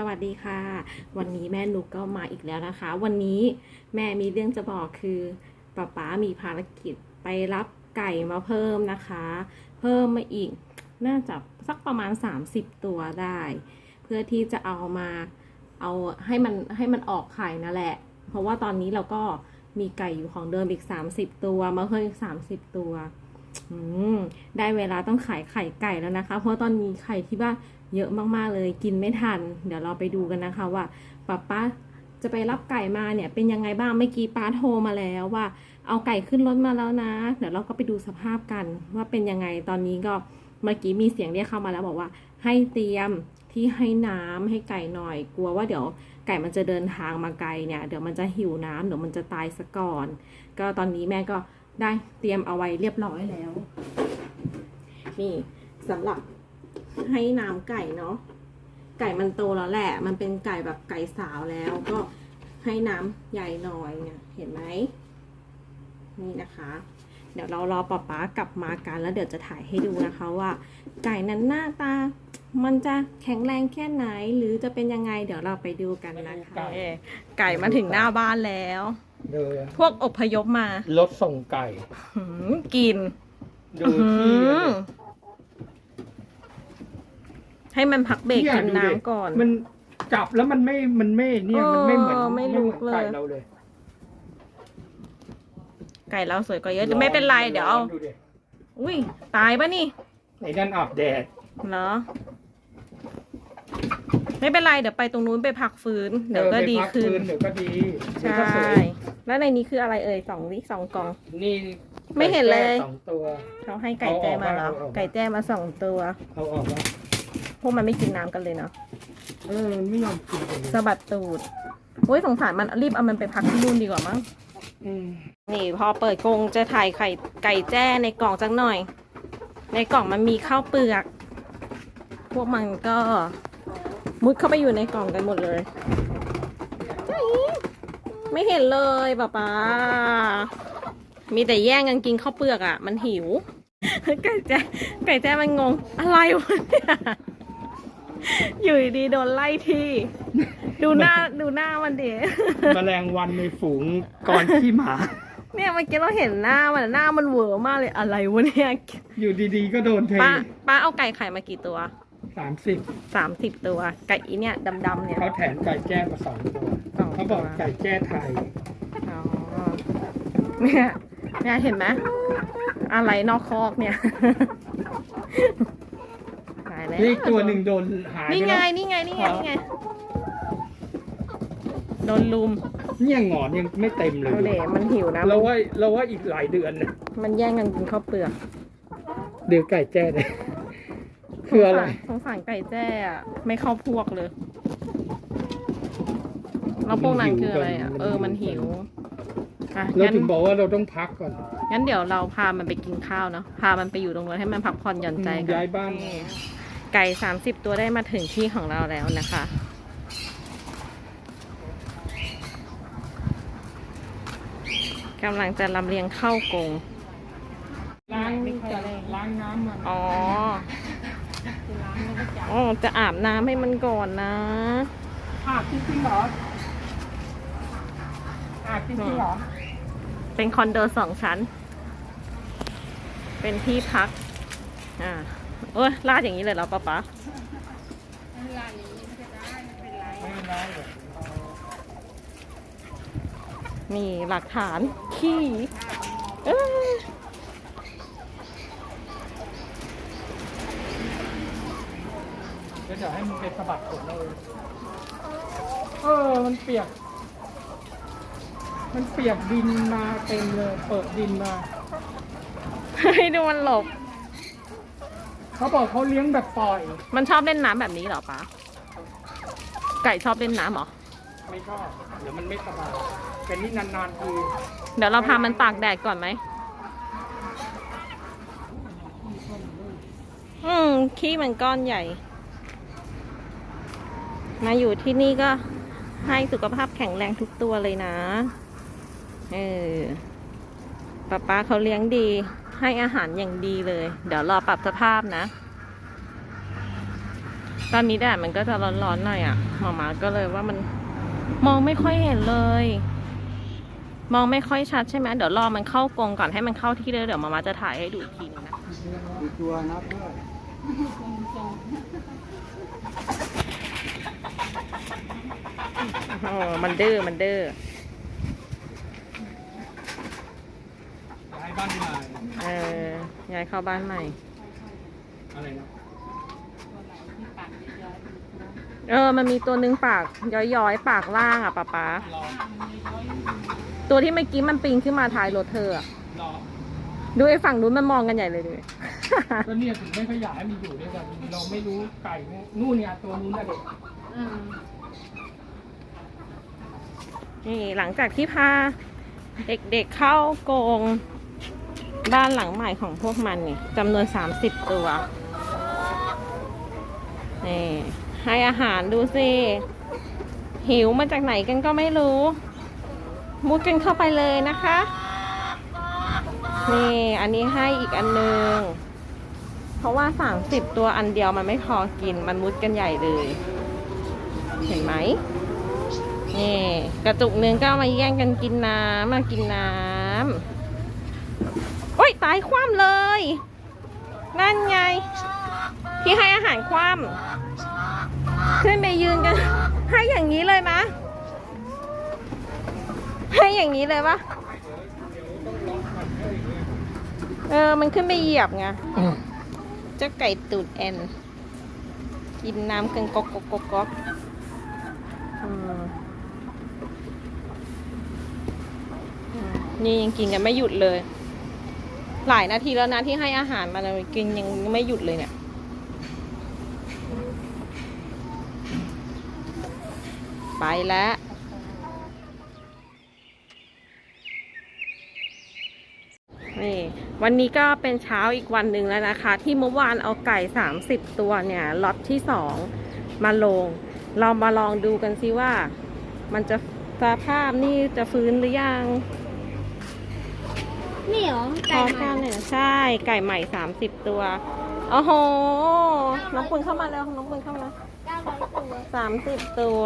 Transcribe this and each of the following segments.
สวัสดีค่ะ วันนี้แม่นุกก็มาอีกแล้วนะคะ วันนี้แม่มีเรื่องจะบอกคือป๊าป๊ามีภารกิจไปรับไก่มาเพิ่มนะคะ เพิ่มมาอีกน่าจะสักประมาณ 30 ตัวได้ เพื่อที่จะเอามาเอาให้มันให้มันออกไข่นั่นแหละ เพราะว่าตอนนี้เราก็มีไก่อยู่ของเดิมอีก 30 ตัวมาเพิ่มอีก 30 ตัวได้เวลาต้องขายไข่ไก่แล้วนะคะ เพราะตอนนี้ไข่ที่บ้าน เยอะมากๆเลยกินไม่ทัน เดี๋ยวเราไปดูกันนะคะว่าป้าป้าจะไปรับไก่มาเนี่ยเป็นยังไงบ้างเมื่อกี้ป้าโทรมาแล้วว่า เอาไก่ขึ้นรถมาแล้วนะ เดี๋ยวเราก็ไปดูสภาพกันว่าเป็นยังไงตอนนี้ก็เมื่อกี้มีเสียงเรียกเข้ามาแล้วบอกว่า ให้เตรียมที่ให้น้ำให้ไก่หน่อย กลัวว่าเดี๋ยวไก่มันจะเดินทางมาไกลเนี่ยเดี๋ยวมันจะหิวน้ำเดี๋ยวมันจะตายซะก่อน ก็ตอนนี้แม่ก็ได้เตรียมเอาไว้เรียบร้อยแล้ว นี่สำหรับ ให้น้ำไก่เนาะไก่มันโตแล้วแหละ มันเป็นไก่แบบไก่สาวแล้วก็ให้น้ำใหญ่หน่อยเนี่ยเห็นไหมนี่นะคะ เดี๋ยวเรารอป๊าป๊ากลับมากันแล้วเดี๋ยวจะถ่ายให้ดูนะคะว่า ไก่นั้นหน้าตา มันจะแข็งแรงแค่ไหน หรือจะเป็นยังไง เดี๋ยวเราไปดูกันนะคะ ไก่ไก่มาถึงหน้าบ้านแล้ว ดูพวกอพยพมารถส่งไก่หืมกินดูที่อื้อหือ ให้มันพักเบรกกินน้ำก่อน มันจับแล้วมันไม่ มันไม่เนี่ย มันไม่เหมือนเออไม่เหลุมืกอนเลย ไก่เราเลยไก่เราสวยกว่าเยอะแต่ไม่เป็นไรเดี๋ยวเอาดูดิอุ้ยตายปะนี่ในด้านอาบแดด เหรอ ไม่เป็นไรเดี๋ยวไปตรงนู้นไปพักฟื้นเดี๋ยวก็ออไปดีพักขึ้นฟื้เดี๋ยวก็ดีเดี๋ยวใช่ ก็สวยแล้วในนี้คืออะไรเอ่ยสองวิสองกล่อง นี่ไม่เห็นเลยสองตัว เขาให้ไก่แจ้มาแล้วเอาออกมา ไก่แจ้มาสองตัว เอาออกแล้ว พวกมันไม่กินน้ำกันเลยเนาะเออมันไม่ยอมกินเลยสะบัดตูดโอ้ยสงสารมันรีบเอามันไปพักที่นู่นดีกว่ามั้ง อืมนี่พอเปิดกรงจะถ่ายไข่ไก่แจ้ในกล่องจังหน่อย ในกล่องมันมีข้าวเปลือก พวกมันก็มุดเข้าไปอยู่ในกล่องกันหมดเลยจ้าอีไม่เห็นเลยป้าป๊ามีแต่แย่งกันกินข้าวเปลือกอะ มันหิว ไก่แจ้ไก่แจ้มันงงอะไรวะเนี่ย อยู่ดีๆโดนไล่ที่ ดูหน้าดูหน้ามันเดแมลงวันในฝูงก่อนขี้หมา เนี่ยเมื่อกี้เราเห็นหน้ามันอะหน้ามันเหวอมากเลยอะไรวะเนี่ยอยู่ดีๆ ก็โดนเทป้าป้าเอาไก่ไข่มากี่ตัวสามสิบสามสิบตัวไก่อีเนี่ยดำๆเนี่ยเขาแถมไก่แจ้มาสองตัวสองตัวเขาบอกไก่แจ้ไทยอ๋อเนี่ยเนี่ยเห็นไหมอะไรนอกคอกเนี่ยตายแล้ว นี่อีกตัวหนึ่งโดนหายนี่ไปไงแล้วนี่ไง นี่ไง นี่ไง โดนลุมเนี่ยหงอนยังไม่เต็มเลยดูเดมันหิวนะ เราว่าเราว่าอีกหลายเดือนนะมันแย่งกันกินข้าวเปลือกเดี๋ยวไก่แจ้เลยคืออะไร สงสารไก่แจ้อะไม่เข้าพวกเลย แล้วพวกนั้นคืออะไรอะเออ มันหิวอะเรางั้น ถึงบอกว่าเราต้องพักก่อนงั้นเดี๋ยวเราพามันไปกินข้าวเนาะ พามันไปอยู่ตรงนั้นให้มันพักผ่อนหย่อนใจกัน ย้ายบ้านนี่ไก่สามสิบตัวได้มาถึงที่ของเราแล้วนะคะ กำลังจะลำเลียงเข้ากรงล้างล้างน้ำมันอ๋ออ๋อจะอาบน้ำให้มันก่อนนะ อาบจริงๆเหรอ อาบจริงๆเหรอ เป็นคอนโดสองชั้น เป็นที่พัก อ่า เอ้ยลาดอย่างนี้เลยเหรอป๊าป๊าไม่เป็นไรหรอกนี่หลักฐานขี้เอ้ยเดี๋ยวให้มันไปสะบัดขนเราเองเออ มันเปียก มันเปียกดินมาเต็มเลย เปิดดินมา ให้ดูมันหลบ เขาบอกเขาเลี้ยงแบบปล่อย มันชอบเล่นน้ำแบบนี้เหรอป๊าไก่ชอบเล่นน้ำเหรอ ไม่ชอบเดี๋ยวมันไม่สบายแต่นี่นานๆทีเดี๋ยวเราพามันตากแดดก่อนไหม อืม ขี้มันก้อนใหญ่ มาอยู่ที่นี่ก็ให้สุขภาพแข็งแรงทุกตัวเลยนะ เออป้าป้าเขาเลี้ยงดี ให้อาหารอย่างดีเลย เดี๋ยวรอปรับสภาพนะ ตอนนี้แดดมันก็จะร้อนๆหน่อยอะ่ะหมามาก็เลยว่ามันมองไม่ค่อยเห็นเลย มองไม่ค่อยชัดใช่ไหมเดี๋ยวรอมันเข้ากรงก่อนให้มันเข้าที่เลยเดี๋ยวหมามาจะถ่ายให้ดูอีกทีนึงนะดูตัวนับด้วยโอ้มันดื้อมันดื้อ ย้าย บ้านที่ไหนเออย้ายเข้าบ้านใหม่ อะไรนะเออ มันมีตัวหนึ่งปากย้อยๆ ปากล่างอะป๊าป๊ารอตัวที่เมื่อกี้มันปีนขึ้นมาท้ายรถเธออะรอดูไอ้ฝั่งนู้นมันมองกันใหญ่เลยดูดิก็เนี่ยถึงไม่ค่อยอยากให้มันอยู่ด้วยกันเราไม่รู้ไก่เนี่ยนู่นเนี่ยตัวนู้นน่ะเด็กนี่หลังจากที่พาเด็กๆเข้ากรง บ้านหลังใหม่ของพวกมันนี่จำนวน 30 ตัว นี่ ให้อาหารดูสิ หิวมาจากไหนกันก็ไม่รู้ มุดกันเข้าไปเลยนะคะ นี่ อันนี้ให้อีกอันหนึง เพราะว่า 30 ตัวอันเดียวมันไม่พอกิน มันมุดกันใหญ่เลย เห็นไหมนี่ กระจุกนึงก็มาแย่งกันกินน้ำมากินน้ำ โอ้ยตายคว่ำเลย นั่นไง ที่ให้อาหารคว่ำขึ้นไปยืนกัน ให้อย่างนี้เลยมะ ให้อย่างนี้เลยปะเออ มันขึ้นไปเหยียบไงเจ้าไก่ตูดแอน กินน้ำกันก๊อกก๊อกก๊อกก๊อกนี่ยังกินกันไม่หยุดเลย หลายนาทีแล้วนะที่ให้อาหารมันเลยกินยังไม่หยุดเลยเนี่ย ไปแล้วนี่วันนี้ก็เป็นเช้าอีกวันหนึ่งแล้วนะคะ ที่เมื่อวานเอาไก่ 30 ตัวเนี่ยล็อตที่สองมาลง เรามาลองดูกันซิว่า มันจะสภาพนี่จะฟื้นหรือยัง นี่เหรอพไก่ร้อมใหม่กันเนี่ยใช่ไก่ใหม่ 30 ตัวโอ้โหน้องปุณเข้ามาแล้วน้องปุณเข้ามาเก้าร้อยตัวสามสิบตัว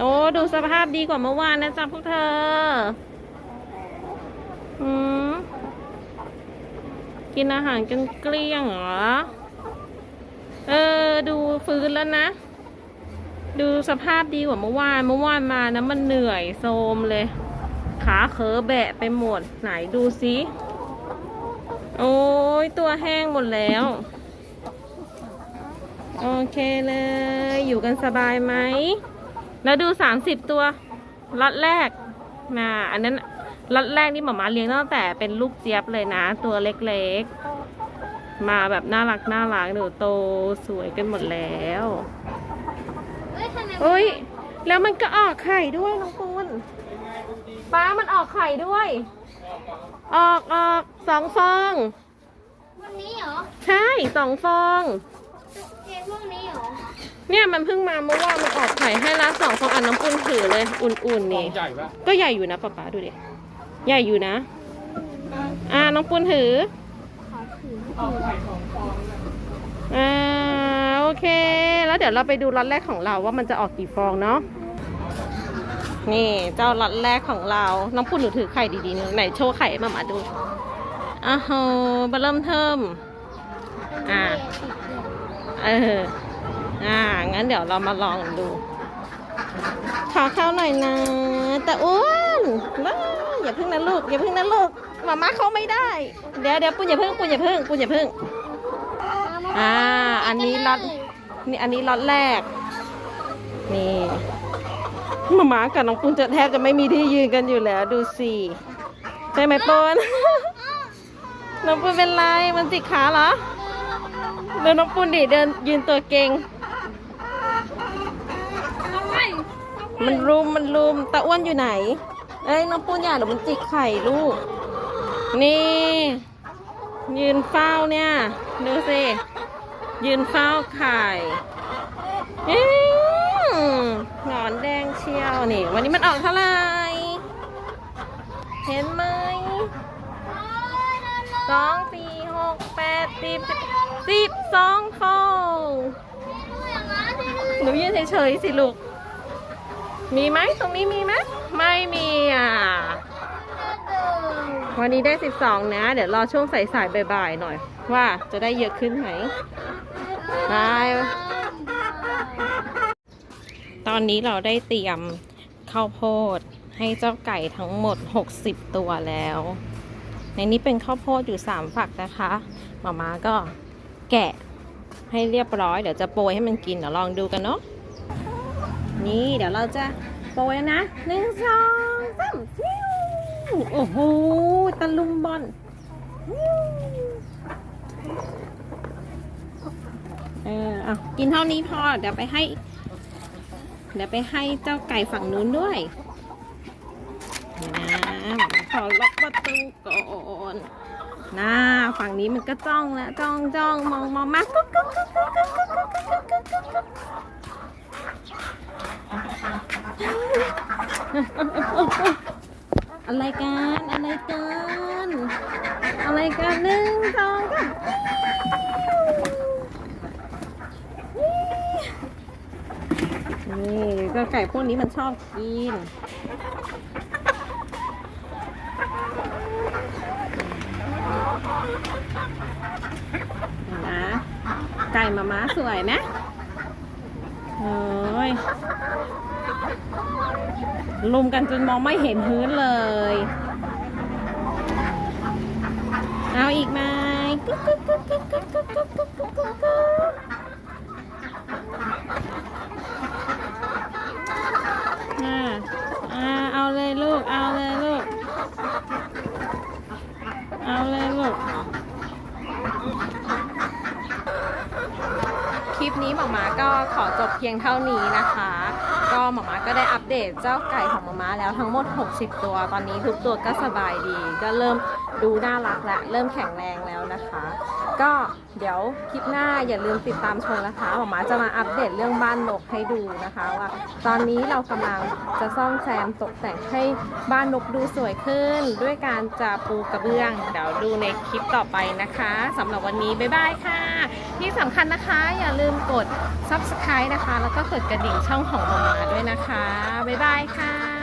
โอ้ดูสภาพดีกว่าเมื่อวานนะจ๊ะพวกเธออืมกินอาหารกันเกลี้ยงเหรอ เออ ดูฟื้นแล้วนะ ดูสภาพดีกว่าเมื่อวานเมื่อวานมานะมันเหนื่อยโทรมเลย ขาเขอแบะไปหมดไหนดูสิ โอ้ยตัวแห้งหมดแล้ว โอเคเลย อยู่กันสบายไหม แล้วดูสามสิบตัวล็อตแรกนะอันนั้นล็อตแรกนี่หมามาเลี้ยงตั้งแต่เป็นลูกเจี๊ยบเลยนะ ตัวเล็กๆ มาแบบน่ารักน่ารักเดี๋ยวโตสวยกันหมดแล้ว เอ้ยทำไมอุ้ย แล้วมันก็ออกไข่ด้วยน้องปูนป้ามันออกไข่ด้วย ออกออกสองฟอง วันนี้เหรอใช่สองฟอง เกมพวกนี้เหรอเนี่ยมันเพิ่งมาเมื่อวานมันออกไข่ให้ละสองฟองอันน้ำปุ้นถือเลย อุ่นๆกล่อนี่ งใหญ่ปะก็ใหญ่อยู่นะป๊าป๊าดูดิ ใหญ่อยู่นะ อ่าน้องปุ้นถือ ขอถือเอา แล้วเดี๋ยวเราไปดูล็อตแรกของเราว่ามันจะออกกี่ฟองเนาะนี่เจ้าล็อตแรกของเรา น้องปุ้นหนูถือไข่ดีๆหนึ่งไหนโชว์ไข่มามาดูอ้าวโหมาเริ่มเทิมอ่าเอออ่างั้นเดี๋ยวเรามาลองดูขอเข้าหน่อยนะ แต่อ้วนว้าอย่าพึ่งนะลูกอย่าพึ่งนะลูกมาม่าเข้าไม่ได้ เดี๋ยวเดี๋ยวปุ้นอย่าพึ่งปุ้นอย่าพึ่งปุ้นอย่าพึ่งอ่า อันนี้ล็อต นี่อันนี้ล็อตแรก นี่หมาม่ากับน้องปุ้นจะแทบจะไม่มีที่ยืนกันอยู่แล้ว ดูสิใช่ไหมปุ้นน้องปุ้นเป็นไรมันจิกขาเหรอเดินน้องปุ้นดิเดินยืนตัวเก่งมันรุมมันรุมตาอ้วนอยู่ไหน เอ้ยน้องปุ้นอย่าเดี๋ยวมันจิกไข่ลูก นี่ ยืนเฝ้าเนี่ย ดูสิ ยืนเฝ้าไข่หงอนแดงเชียวนี่ วันนี้มันออกเท่าไหร่ เห็นไหมสองสี่หกแปดสิบสิบสองฟองอหนูยืนเฉยๆสิลูก มีไหมตรงนี้มีไหมไม่มีอะวันนี้ได้ 12 นะ เดี๋ยวรอช่วงสายๆบ่ายๆหน่อย ว่าจะได้เยอะขึ้นไหม บายตอนนี้เราได้เตรียมข้าวโพดให้เจ้าไก่ทั้งหมด 60 ตัวแล้ว ในนี้เป็นข้าวโพดอยู่ 3 ฝักนะคะหมามาก็แกะให้เรียบร้อย เดี๋ยวจะโปรยให้มันกินเดี๋ยวลองดูกันเนาะนี่เดี๋ยวเราจะโปรยนะหนึ่งสองสามโอ้โหตะลุมบอลฟิว เออเอากินเท่านี้พอ เดี๋ยวไปให้ เดี๋ยวไปให้เจ้าไก่ฝั่งนู้นด้วยนะขอล็อกประตูก่อนนะฝั่งนี้มันก็จ้องแล้วจ้องจ้องมองมองมากุ๊กกุ๊กกุ๊กกุ๊กกุ๊กกุ๊กกุ๊กกุ๊กกุ๊กกุ๊กอะไรกัน อะไรกัน อะไรกันหนึ่งสองสาม นี่ก็ไก่พวกนี้มันชอบกิน นะ ไก่มาม้าสวยไหมโอ้ยลุมกันจนมองไม่เห็นพื้นเลย เอาอีกไหมกุ๊กกุ๊กกุ๊กกุ๊กกุ๊กกุ๊กกุ๊กกุ๊กกุ๊กกุ๊กกุ๊กอ่าอ่า เอาเลยลูก เอาเลยลูก เอาเลยลูก คลิปนี้หมามาก็ขอจบเพียงเท่านี้นะคะ ก็หมามาก็ได้อัปเดตเจ้าไก่ของหมามาแล้วทั้งหมด 60 ตัว ตอนนี้ทุกตัวก็สบายดี ก็เริ่มดูน่ารักและเริ่มแข็งแรงแล้วนะคะ ก็เดี๋ยวคลิปหน้าอย่าลืมติดตามชมนะคะหมามาจะมาอัปเดตเรื่องบ้านนกให้ดูนะคะว่าตอนนี้เรากำลังจะซ่อมแซมตกแต่งให้บ้านนกดูสวยขึ้น ด้วยการจะปูกระเบื้อง เดี๋ยวดูในคลิปต่อไปนะคะสำหรับวันนี้บ๊ายบายค่ะ ที่สำคัญนะคะอย่าลืมกด subscribe นะคะ แล้วก็กดกระดิ่งช่องของหมามาด้วยนะคะบ๊ายบายค่ะ